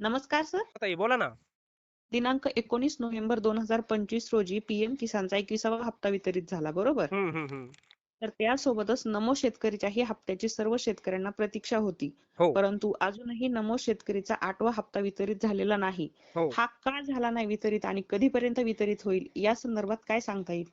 नमस्कार सर. ताई बोला ना. दिनांक एकोणीस नोव्हेंबर दोन हजार पंचवीस रोजी पीएम किसानचा एकविसावा हप्ता वितरित झाला बरोबर? तर त्यासोबतच नमो शेतकरीच्याही हप्त्याची सर्व शेतकऱ्यांना प्रतीक्षा होती. हो. परंतु अजूनही नमो शेतकरीचा आठवा हप्ता वितरित झालेला नाही. हो. हा का झाला नाही वितरित आणि कधीपर्यंत वितरित होईल या संदर्भात काय सांगता येईल?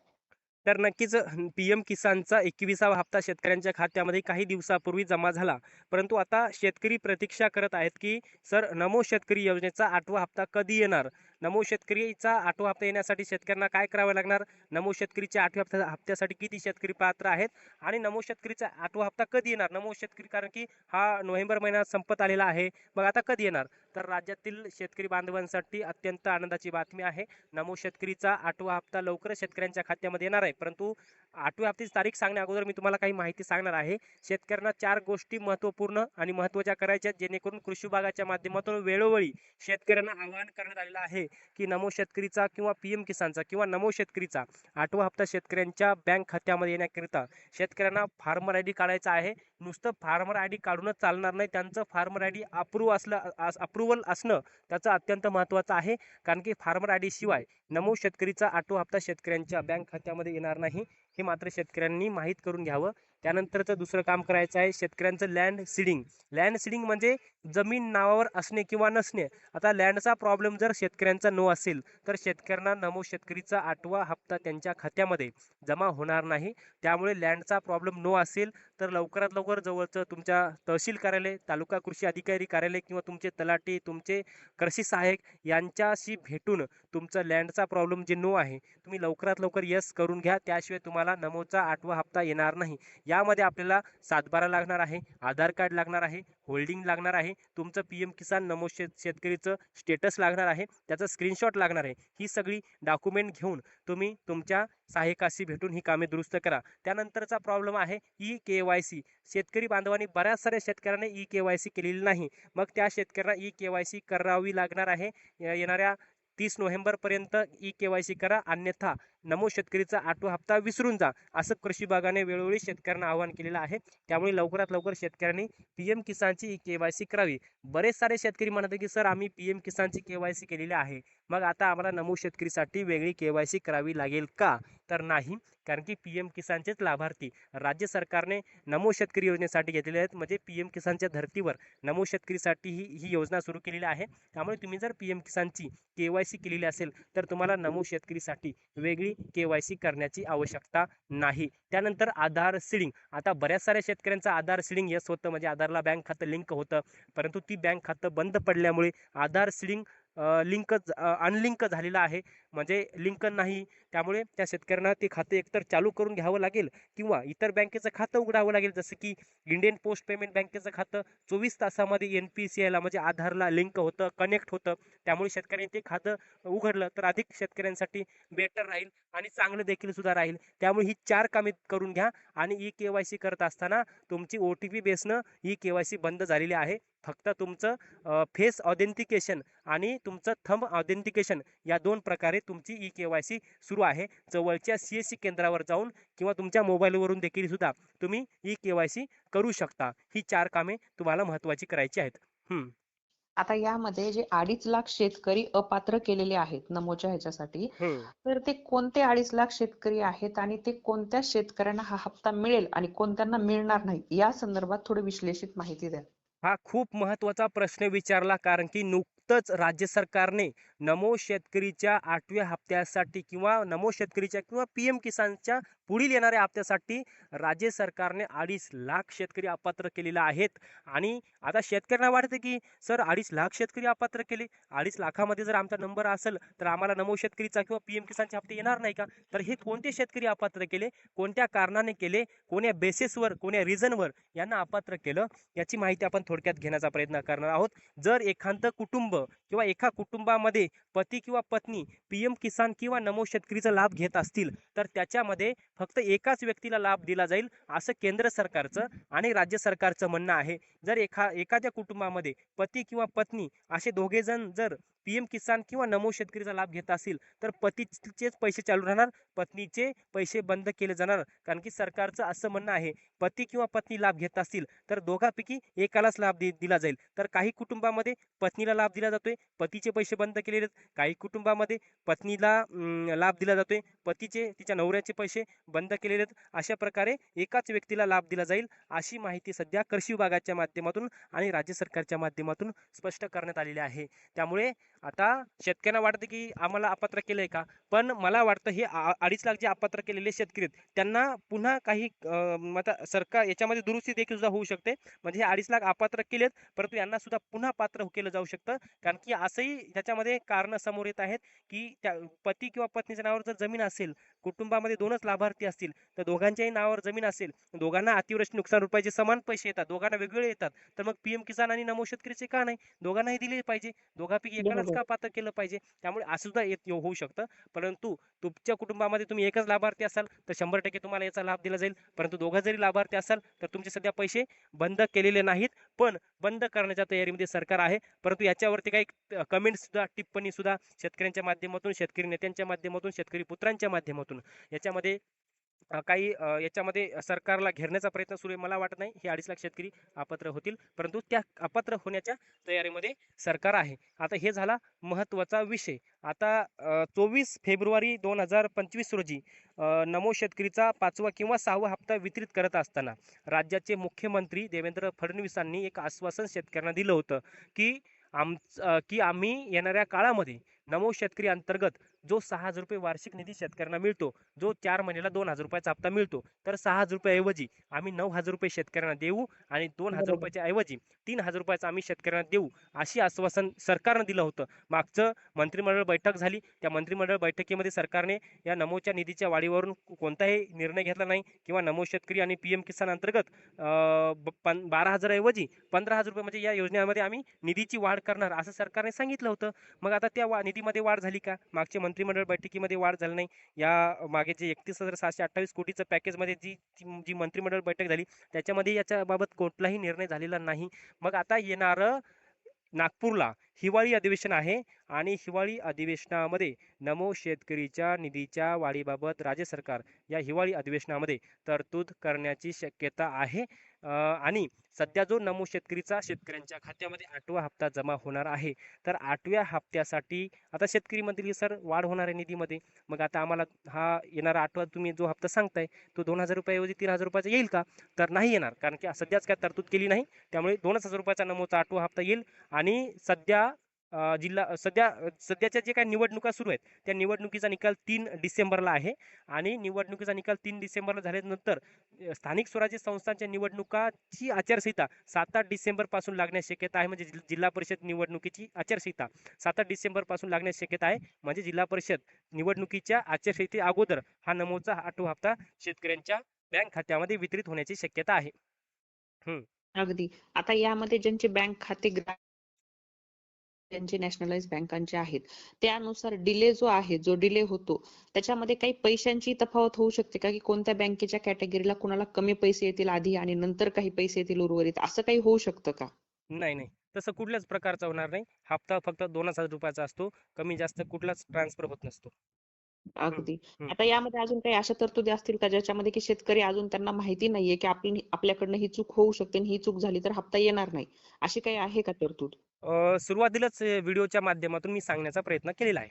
तर नक्कीच पी एम किसानचा एकविसावा हप्ता शेतकऱ्यांच्या खात्यामध्ये काही दिवसापूर्वी जमा झाला. परंतु आता शेतकरी प्रतीक्षा करत आहेत की सर नमो शेतकरी योजनेचा आठवा हप्ता कधी येणार? नमो शेतकरीचा आठवा हप्ता येण्यासाठी शेतकऱ्यांना काय करावं लागणार? नमो शेतकरीच्या आठव्या हप्त्या हप्त्यासाठी किती शेतकरी पात्र आहेत? आणि नमो शेतकरीचा आठवा हप्ता कधी येणार? नमो शेतकरी कारण की हा नोव्हेंबर महिना संपत आलेला आहे. मग आता कधी येणार? तर राज्यातील शेतकरी बांधवांसाठी अत्यंत आनंदाची बातमी आहे. नमो शेतकरीचा आठवा हप्ता लवकरच शेतकऱ्यांच्या खात्यामध्ये येणार आहे. परंतु आठव्या हप्त्याची तारीख सांगण्या अगोदर मी तुम्हाला काही माहिती सांगणार आहे. शेतकऱ्यांना चार गोष्टी महत्त्वपूर्ण आणि महत्त्वाच्या करायच्या जेणेकरून कृषी विभागाच्या माध्यमातून वेळोवेळी शेतकऱ्यांना आवाहन करण्यात आलेलं आहे की नमो शेतकरीचा किंवा पीएम किसानचा किंवा नमो शेतकरीचा आठवा हप्ता शेतकऱ्यांच्या बँक खात्यामध्ये येण्याकरिता शेतकऱ्यांना फार्मर आय डी काढायचा आहे. नुसतं फार्मर आय डी काढूनच चालणार नाही. त्यांचं फार्मर आय डी अप्रूव्ह असलं अप्रुव्हल असणं त्याचं अत्यंत महत्त्वाचं आहे. कारण की फार्मर आय डी शिवाय नमो शेतकरीचा आठवा हप्ता शेतकऱ्यांच्या बँक खात्यामध्ये येणार नाही. हे मात्र शेतकऱ्यांनी माहीत करून घ्यावं. त्यानंतरचं दुसरं काम करायचं आहे शेतकऱ्यांचं लँड सीडिंग लँड सीडिंग म्हणजे जमीन नावावर असणे किंवा नसणे. आता लँडचा प्रॉब्लेम जर शेतकऱ्यांचा नो असेल तर शेतकऱ्यांना नमो शेतकरीचा आठवा हप्ता त्यांच्या खात्यामध्ये जमा होणार नाही. त्यामुळे लँडचा प्रॉब्लेम नो असेल तर लवकरात लवकर जवळचं तुमच्या तहसील कार्यालय तालुका कृषी अधिकारी कार्यालय किंवा तुमचे तलाठी तुमचे कृषी सहाय्यक यांच्याशी भेटून तुमचं लँडचा प्रॉब्लेम जे नो आहे तुम्ही लवकरात लवकर यस करून घ्या. त्याशिवाय तुम्हाला नमोचा आठवा हप्ता येणार नाही. यामध्ये आपल्याला सातबारा लागणार आहे आधार कार्ड लागणार आहे होल्डिंग लागणार आहे तुमचं पी एम किसान नमो शेत शेतकरीचं स्टेटस लागणार आहे त्याचं स्क्रीनशॉट लागणार आहे. ही सगळी डॉक्युमेंट घेऊन तुम्ही तुमच्या सहाय्यकाशी भेटून ही कामे दुरुस्त करा. त्यानंतरचा प्रॉब्लेम आहे ई के वाय सी. शेतकरी बांधवांनी बऱ्याच साऱ्या शेतकऱ्यांनी ई के वाय सी केलेली नाही. मग त्या शेतकऱ्यांना ई के वाय सी करावी लागणार आहे. येणाऱ्या तीस नोव्हेंबरपर्यंत ई के वाय सी करा. अन्यथा नमो शेतकरीचा आठवा हप्ता विसरून जा असं कृषी विभागाने वेळोवेळी शेतकऱ्यांना आवाहन केलेलं आहे. त्यामुळे लवकरात लवकर शेतकऱ्यांनी पी एम किसानची ई के वाय सी करावी. बरेच सारे शेतकरी म्हणतात की सर आम्ही पी एम किसानची के वाय सी केलेली आहे. मग आता आम्हाला नमो शेतकरीसाठी वेगळी केवायसी करावी लागेल का? तर नाही कारण की पी एम किसानचेच लाभार्थी राज्य सरकारने नमो शेतकरी योजनेसाठी घेतलेले आहेत. म्हणजे पी एम किसानच्या धर्तीवर नमो शेतकरीसाठी ही ही योजना सुरू केलेली आहे. त्यामुळे तुम्ही जर पी एम किसानची के वाय सी केलेली असेल तर तुम्हाला नमो शेतकरीसाठी वेगळी के वाय सी करण्याची आवश्यकता नाही. त्यानंतर आधार सिडिंग आता बऱ्याच साऱ्या शेतकऱ्यांचं आधार सिडिंग यस होतं म्हणजे आधारला बँक खातं लिंक होतं परंतु ती बँक खातं बंद पडल्यामुळे आधार सिडिंग लिंक अनलिंक झालेला आहे. म्हणजे लिंक नाही. त्यामुळे त्या शेतकऱ्यांना ते खातं एकतर चालू करून घ्यावं लागेल किंवा इतर बँकेचं खातं उघडावं लागेल. जसं की इंडियन पोस्ट पेमेंट बँकेचं खातं चोवीस तासामध्ये एन पी सी आयला म्हणजे आधारला लिंक होतं कनेक्ट होतं. त्यामुळे शेतकऱ्यांनी ते खातं उघडलं तर अधिक शेतकऱ्यांसाठी बेटर राहील आणि चांगलं देखील सुद्धा राहील. त्यामुळे ही चार कामे करून घ्या आणि ई के वाय सी करत असताना तुमची ओ टी पी बेसनं ई के वाय सी बंद झालेली आहे. फक्त तुमचं फेस ऑथेंटिकेशन आणि तुमचं थंब ऑथेंटिकेशन या दोन प्रकारे तुमची ई के वाय सी सुरू आहे जवळच्या सी एस सी केंद्रावर जाऊन किंवा तुमच्या मोबाईलवरून देखील सुद्धा तुम्ही ई के वाय सी करू शकता ही चार कामे तुम्हाला महत्त्वाची करायची आहेत हम्म. आता यामध्ये जे अडीच लाख शेतकरी अपात्र केलेले आहेत नमोच्या ह्याच्यासाठी. तर ते कोणते अडीच लाख शेतकरी आहेत आणि ते कोणत्या शेतकऱ्यांना हा हप्ता मिळेल आणि कोणत्यांना मिळणार नाही या संदर्भात थोडी विश्लेषित माहिती द्या हा खूप महत्त्वाचा प्रश्न विचारला कारण की नुकतंच राज्य सरकारने नमो शेतकरीच्या आठव्या हप्त्यासाठी किंवा नमो शेतकरीच्या किंवा पी एम किसानच्या पुढील येणाऱ्या हप्त्यासाठी राज्य सरकारने अडीच लाख शेतकरी अपात्र केलेले आहेत. आणि आता शेतकऱ्यांना वाटतं की सर अडीच लाख शेतकरी अपात्र केले अडीच लाखामध्ये जर आमचा नंबर असेल तर आम्हाला नमो शेतकरीचा किंवा पी एम किसानचे हप्ते येणार नाही का? तर हे कोणते शेतकरी अपात्र केले कोणत्या कारणाने केले कोण्या बेसिसवर कोण्या रिझनवर यांना अपात्र केलं याची माहिती आपण थोडक्यात घेण्याचा प्रयत्न करणार आहोत. जर एखादं कुटुंब किंवा एका कुटुंबामध्ये पती किंवा पत्नी पी एम किसान किंवा नमो शेतकरीचा लाभ घेत असतील तर त्याच्यामध्ये फक्त एकाच व्यक्तीला लाभ दिला जाईल असं केंद्र सरकारचं आणि राज्य सरकारचं म्हणणं आहे. जर एखा एखाद्या कुटुंबामध्ये पती किंवा पत्नी असे दोघेजण जर पीएम किसान किंवा नमो शेतकरीचा लाभ घेत असेल तर पतीचेच पैसे चालू राहणार पत्नीचे पैसे बंद केले जाणार. कारण की सरकारचं असं म्हणणं आहे पती किंवा पत्नी लाभ घेत असतील तर दोघांपैकी एकालाच लाभ दि- दिला जाईल. तर काही कुटुंबामध्ये पत्नीला लाभ दिला जातोय पतीचे पैसे बंद केलेले आहेत. काही कुटुंबामध्ये पत्नीला लाभ दिला जातोय पतीचे तिच्या नवऱ्याचे पैसे बंद केलेले आहेत. अशा प्रकारे एकाच व्यक्तीला लाभ दिला जाईल अशी माहिती सध्या कृषी विभागाच्या माध्यमातून आणि राज्य सरकारच्या माध्यमातून स्पष्ट करण्यात आलेली आहे. त्यामुळे आता शेतकऱ्यांना वाटतं की आम्हाला अपात्र केलंय का? पण मला वाटतं हे अडीच लाख जे अपात्र केलेले शेतकरी आहेत त्यांना पुन्हा काही आता सरकार याच्यामध्ये दुरुस्ती देखील सुद्धा होऊ शकते. म्हणजे हे अडीच लाख अपात्र केलेत परंतु यांना सुद्धा पुन्हा पात्र केलं जाऊ शकतं. कारण की असंही त्याच्यामध्ये कारण समोर येत आहेत की त्या पती किंवा पत्नीच्या नावावर जर जमीन असेल कुटुंबामध्ये दोनच लाभार्थी असतील तर दोघांच्याही नावावर जमीन असेल दोघांना अतिवृष्टी नुकसान रुपयाचे समान पैसे येतात दोघांना वेगवेगळे येतात तर मग पीएम किसान आणि नमो शेतकरीचे का नाही? दोघांनाही दिले पाहिजे. दोघांपैकी एकालाच हो. का पात्र केलं पाहिजे. त्यामुळे असं सुद्धा येत हो, होऊ शकतं. परंतु तुमच्या कुटुंबामध्ये तुम्ही एकच लाभार्थी असाल तर शंभर टक्के तुम्हाला याचा लाभ दिला जाईल. परंतु दोघं जरी लाभार्थी असाल तर तुमचे सध्या पैसे बंद केलेले नाहीत. पण बंद करण्याच्या तयारीमध्ये सरकार आहे. परंतु याच्यावरती काही कमेंट सुद्धा टिप्पणी सुद्धा शेतकऱ्यांच्या माध्यमातून शेतकरी नेत्यांच्या माध्यमातून शेतकरी पुत्रांच्या माध्यमातून याच्यामध्ये काही याच्यामध्ये सरकारला घेरण्याचा प्रयत्न सुरू आहे मला वाटत नाही. हे अडीच लाख शेतकरी अपात्र होतील परंतु त्या अपात्र होण्याच्या तयारीमध्ये सरकार आहे. आता हे झाला महत्त्वाचा विषय. आता चोवीस फेब्रुवारी दोन हजार पंचवीस रोजी नमो शेतकरीचा पाचवा किंवा सहावा हप्ता वितरित करत असताना राज्याचे मुख्यमंत्री देवेंद्र फडणवीसांनी एक आश्वासन शेतकऱ्यांना दिलं होतं की आम की आम्ही येणाऱ्या काळामध्ये नमो शेतकरी अंतर्गत जो सहा हजार रुपये वार्षिक निधी शेतकऱ्यांना मिळतो जो चार महिन्याला दोन हजार रुपयाचा हप्ता मिळतो तर सहा हजार रुपये ऐवजी आम्ही नऊ हजार रुपये शेतकऱ्यांना देऊ आणि दोन हजार. रुपयाच्या ऐवजी तीन हजार रुपयाचं आम्ही शेतकऱ्यांना देऊ अशी आश्वासन सरकारनं दिलं होतं. मागचं मंत्रिमंडळ बैठक झाली त्या मंत्रिमंडळ बैठकीमध्ये सरकारने या नमोच्या निधीच्या वाढीवरून कोणताही निर्णय घेतला नाही किंवा नमो शेतकरी आणि पीएम किसान अंतर्गत बारा हजाराऐवजी पंधरा हजार रुपये म्हणजे या योजनेमध्ये आम्ही निधीची वाढ करणार असं सरकारने सांगितलं होतं. मग आता त्या वा- निधीमध्ये वाढ झाली का? मागच्या मंत्रिमंडळ बैठकीमध्ये वाढ झाली नाही. या मागे जे एकतीस हजार सहाशे अठ्ठावीस कोटीचं पॅकेजमध्ये जी जी मंत्रिमंडळ बैठक झाली त्याच्यामध्ये याच्याबाबत कोणताही निर्णय झालेला नाही. मग आता येणारं नागपूरला हिवाळी अधिवेशन आहे आणि हिवाळी अधिवेशनामध्ये नमो शेतकरीच्या निधीच्या वाढीबाबत राज्य सरकार या हिवाळी अधिवेशनामध्ये तरतूद करण्याची शक्यता आहे. आणि सध्या जो नमो शेतकरीचा शेतकऱ्यांच्या खात्यामध्ये आठवा हप्ता जमा होणार आहे तर आठव्या हप्त्यासाठी आता शेतकरी म्हणतील की सर वाढ होणार आहे निधीमध्ये. मग आता आम्हाला हा येणारा आठवा तुम्ही जो हप्ता सांगताय तो दोन हजार रुपयाऐवजी तीन हजार रुपयाचा येईल का? तर नाही येणार कारण की सध्याच काय तरतूद केली नाही त्यामुळे दोनच हजार रुपयाचा नमोचा आठवा हप्ता येईल. आणि सध्या जिल्हा सध्या सध्याच्या जे काही निवडणुका सुरू आहेत त्या निवडणुकीचा निकाल तीन डिसेंबरला आहे आणि निवडणुकीचा निकाल तीन डिसेंबरला झाल्यानंतर स्थानिक स्वराज्य संस्थांच्या निवडणुकाची आचारसंहिता सात आठ डिसेंबरपासून शक्यता आहे म्हणजे जिल्हा परिषद निवडणुकीची आचारसंहिता सात आठ डिसेंबरपासून शक्यता आहे म्हणजे जिल्हा परिषद निवडणुकीच्या आचारसंहिते अगोदर हा नमोचा आठवा हप्ता शेतकऱ्यांच्या बँक खात्यामध्ये वितरित होण्याची शक्यता आहे. अगदी. आता यामध्ये ज्यांचे बँक खाते ज्यांचे नॅशनलाइज बँकांचे आहेत. त्यानुसार डिले जो आहे जो डिले होतो त्याच्यामध्ये काही पैशांची तफावत होऊ शकते का? की कोणत्या बँकेच्या कॅटेगरीला कुणाला कमी पैसे येतील आधी आणि नंतर काही पैसे येतील उर्वरित? असं काही होऊ शकतं का? नाही नाही. तसं कुठल्याच प्रकारचा होणार नाही. हप्ता फक्त दोन हजार रुपयाचा असतो. कमी जास्त कुठलाच ट्रान्सफर होत नसतो. अगदी. आता यामध्ये अजून काही अशा तरतुदी असतील का ज्याच्यामध्ये की शेतकरी अजून त्यांना माहिती नाहीये की आपली आपल्याकडनं ही चूक होऊ शकते आणि ही चूक झाली तर हप्ता येणार नाही? अशी काही आहे का तरतूद? सुरुवातीलाच व्हिडिओच्या माध्यमातून मी सांगण्याचा प्रयत्न केलेला आहे.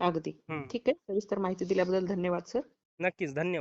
अगदी. ठीक आहे. सविस्तर माहिती दिल्याबद्दल धन्यवाद सर. नक्कीच. धन्यवाद.